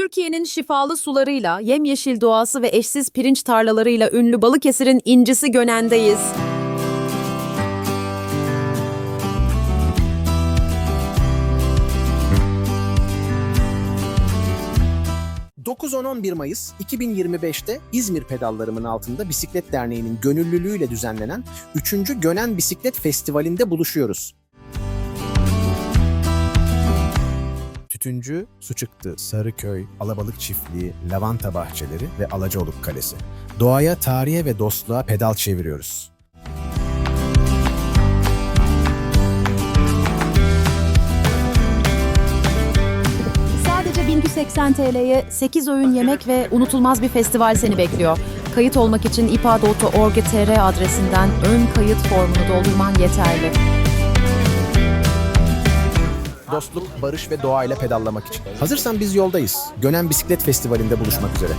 Türkiye'nin şifalı sularıyla, yemyeşil doğası ve eşsiz pirinç tarlalarıyla ünlü Balıkesir'in incisi Gönen'deyiz. 9-10-11 Mayıs 2025'te İzmir pedallarımın altında Bisiklet Derneği'nin gönüllülüğüyle düzenlenen 3. Gönen Bisiklet Festivali'nde buluşuyoruz. Tütüncü, su çıktı, Sarıköy, Alabalık Çiftliği, Lavanta Bahçeleri ve Alacaoluk Kalesi. Doğaya, tarihe ve dostluğa pedal çeviriyoruz. Sadece 1180 TL'ye 8 öğün yemek ve unutulmaz bir festival seni bekliyor. Kayıt olmak için ipa.org.tr adresinden ön kayıt formunu doldurman yeterli. Dostluk, barış ve doğayla pedallamak için. Hazırsan biz yoldayız. Gönen Bisiklet Festivali'nde buluşmak üzere.